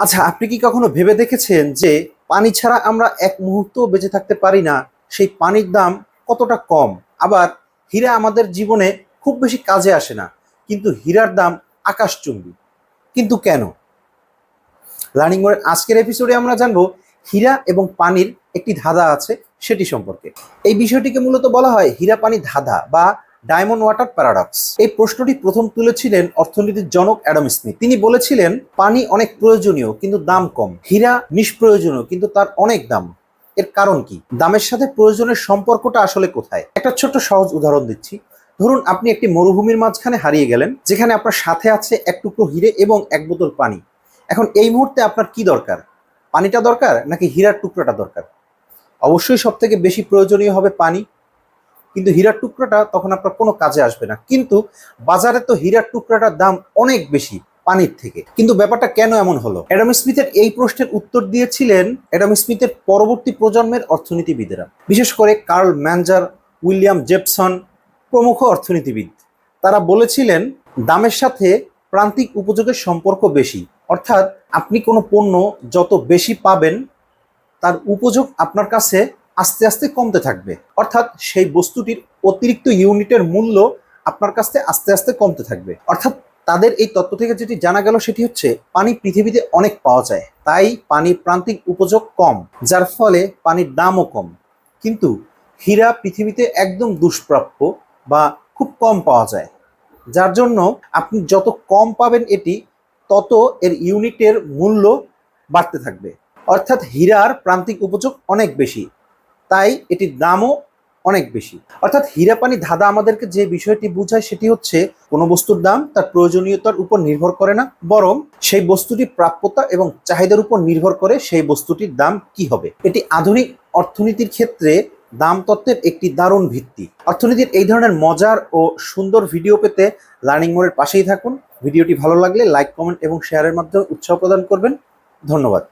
আচ্ছা আপনি কি কখনো ভেবে দেখেছেন যে পানি ছাড়া আমরা এক মুহূর্ত বেঁচে থাকতে পারি না? সেই পানির দাম কতটা কম? আবার হীরা আমাদের জীবনে খুব বেশি কাজে আসে না, কিন্তু হীরার দাম আকাশচুম্বী। কিন্তু কেন? লার্নিং মোড়ের আজকের এপিসোডে আমরা জানব হীরা এবং পানির একটি ধাঁধা আছে সেটি সম্পর্কে। এই বিষয়টিকে মূলত বলা হয় হীরা পানি ধাঁধা বা ডায়মন্ড ওয়াটার প্যারাডক্স। এই প্রশ্নটি প্রথম তুলেছিলেন অর্থনীতির জনক অ্যাডাম স্মিথ। তিনি বলেছিলেন, পানি অনেক প্রয়োজনীয়, কিন্তু দাম কম। হীরা নিষ্প্রয়োজনীয়, কিন্তু তার অনেক দাম। এর কারণ কি? দামের সাথে প্রয়োজনের সম্পর্কটা আসলে কোথায়? একটা ছোট্ট সহজ উদাহরণ দিচ্ছি। ধরুন, আপনি একটি মরুভূমির মাঝখানে হারিয়ে গেলেন, যেখানে আপনার সাথে আছে এক টুকরো হিরে এবং এক বোতল পানি। এখন এই মুহূর্তে আপনার কি দরকার? পানিটা দরকার নাকি হীরার টুকরোটা দরকার? অবশ্যই সব থেকে বেশি প্রয়োজনীয় হবে পানি। কিন্তু হীরার টুকরাটা তখন আপনার কোনো কাজে আসবে না। কিন্তু বাজারে তো হীরার টুকরাটার দাম অনেক বেশি পানির থেকে। কিন্তু ব্যাপারটা কেন এমন হলো? অ্যাডাম স্মিথের এই প্রশ্নের উত্তর দিয়েছিলেন অ্যাডাম স্মিথের পরবর্তী প্রজন্মের অর্থনীতিবিদেরা। বিশেষ করে কার্ল ম্যানজার, উইলিয়াম জেপসন, প্রমুখ অর্থনীতিবিদ। তারা বলেছিলেন, দামের সাথে প্রান্তিক উপযোগের সম্পর্ক বেশি। অর্থাৎ আপনি কোনো পণ্য যত বেশি পাবেন, তার উপযোগ আপনার কাছে আস্তে আস্তে কমতে থাকবে। অর্থাৎ সেই বস্তুটির অতিরিক্ত ইউনিটের মূল্য আপনার কাছে আস্তে আস্তে কমতে থাকবে। অর্থাৎ তাদের এই তত্ত্ব থেকে যেটি জানা গেল সেটি হচ্ছে পানি পৃথিবীতে অনেক পাওয়া যায়, তাই পানির প্রান্তিক উপযোগ কম, যার ফলে পানির দামও কম। কিন্তু হীরা পৃথিবীতে একদম দুষ্প্রাপ্য বা খুব কম পাওয়া যায়। যার জন্য আপনি যত কম পাবেন এটি, তত এর ইউনিটের মূল্য বাড়তে থাকবে। অর্থাৎ হীরার প্রান্তিক উপযোগ অনেক বেশি। তাই এটির দামও অনেক বেশি। অর্থাৎ হীরা পানি ধাঁধা আমাদেরকে যে বিষয়টি বোঝায় সেটি হচ্ছে, কোনো বস্তুর দাম তার প্রয়োজনীয়তার উপর নির্ভর করে না, বরং সেই বস্তুটি প্রাপ্যতা এবং চাহিদার উপর নির্ভর করে সেই বস্তুটির দাম কি হবে। এটি আধুনিক অর্থনীতির ক্ষেত্রে দাম তত্ত্বের একটি দারুণ ভিত্তি। অর্থনীতির এই ধরনের মজার ও সুন্দর ভিডিও পেতে লার্নিং মোড়ের পাশেই থাকুন। ভিডিওটি ভালো লাগলে লাইক, কমেন্ট এবং শেয়ারের মাধ্যমে উৎসাহ প্রদান করবেন। ধন্যবাদ।